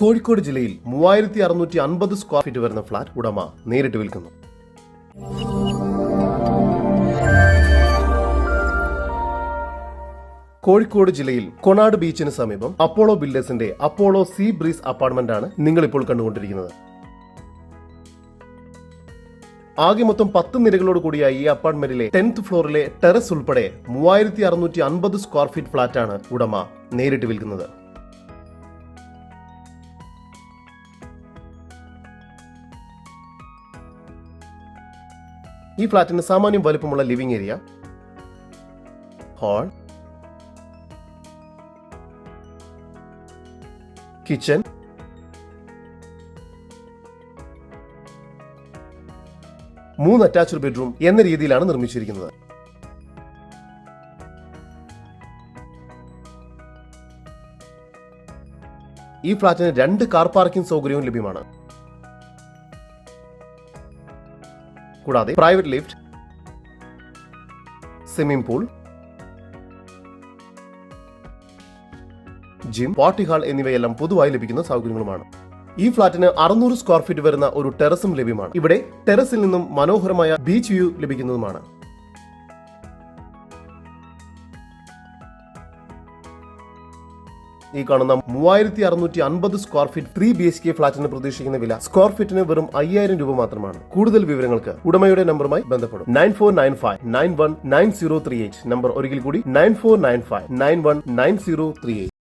കോഴിക്കോട് ജില്ലയിൽ മൂവായിരത്തി അറുന്നൂറ്റി അൻപത് സ്ക്വയർ ഫീറ്റ് വരുന്ന ഫ്ളാറ്റ് ഉടമ നേരിട്ട് വിൽക്കുന്നു. കോഴിക്കോട് ജില്ലയിൽ കൊണാട് ബീച്ചിന് സമീപം അപ്പോളോ ബിൽഡേഴ്സിന്റെ അപ്പോളോ സീ ബ്രീസ് അപ്പാർട്ട്മെന്റ് ആണ് നിങ്ങൾ ഇപ്പോൾ കണ്ടുകൊണ്ടിരിക്കുന്നത്. ആകെ മൊത്തം പത്ത് നിരകളോട് കൂടിയ ഈ അപ്പാർട്ട്മെന്റിലെ ടെൻത്ത് ഫ്ലോറിലെ ടെറസ് ഉൾപ്പെടെ മൂവായിരത്തി അറുന്നൂറ്റി അൻപത് സ്ക്വയർ ഫീറ്റ് ഫ്ളാറ്റാണ് ഉടമ നേരിട്ട് വിൽക്കുന്നത്. ഈ ഫ്ലാറ്റിന് സാമാന്യം വലുപ്പമുള്ള ലിവിംഗ് ഏരിയ. ഹാൾ. കിച്ചൺ. മൂന്ന് അറ്റാച്ച്ഡ് ബെഡ്റൂം എന്ന രീതിയിലാണ് നിർമ്മിച്ചിരിക്കുന്നത്. ഈ ഫ്ളാറ്റിന് രണ്ട് കാർ പാർക്കിംഗ് സൗകര്യവും ലഭ്യമാണ്. കൂടാതെ private lift swimming pool gym party hall എന്നിവയെല്ലാം പൊതുവായി ലഭിക്കുന്ന സൗകര്യങ്ങളുമാണ്. ഈ ഫ്ളാറ്റിന് അറുന്നൂറ് സ്ക്വയർ ഫീറ്റ് വരുന്ന ഒരു ടെറസും ലഭ്യമാണ്. ഇവിടെ ടെറസിൽ നിന്നും മനോഹരമായ ബീച്ച് വ്യൂ ലഭിക്കുന്നതുമാണ്. ഈ കാണുന്ന മൂവായിരത്തി അറുന്നൂറ്റി അൻപത് square feet three B H K ഫ്ളാറ്റിന് പ്രതീക്ഷിക്കുന്ന വില. സ്ക്വയർ ഫീറ്റിന് വെറും അയ്യായിരം രൂപ മാത്രമാണ്. കൂടുതൽ വിവരങ്ങൾക്ക് ഉടമയുടെ നമ്പറുമായി ബന്ധപ്പെടും. Nine four nine five nine one nine zero three eight. Number ഒരിക്കൽ കൂടി nine four nine five nine one nine zero three eight.